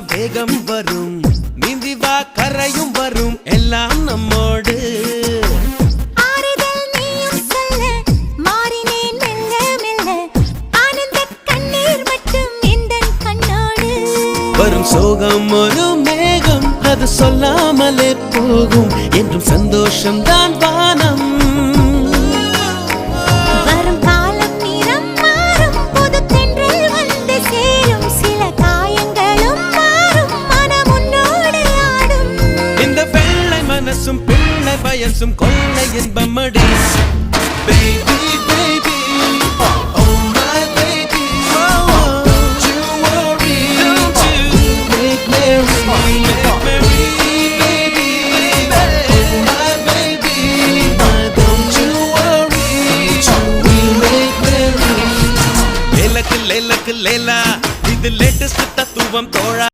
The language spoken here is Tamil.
வேகம் வரும். நீந்தி வா கரையும் வரும். எல்லாம் நம்மோடு. வரும் சோகம் ஒரு மேகம். அது சொல்லாமலே போகும். என்றும் சந்தோஷம் தான் வானம். பயசும் கொள்ளை இன்பமடி. பேபி பேபி லேலா. இது லேட்டஸ்ட் தத்துவம் தோழா.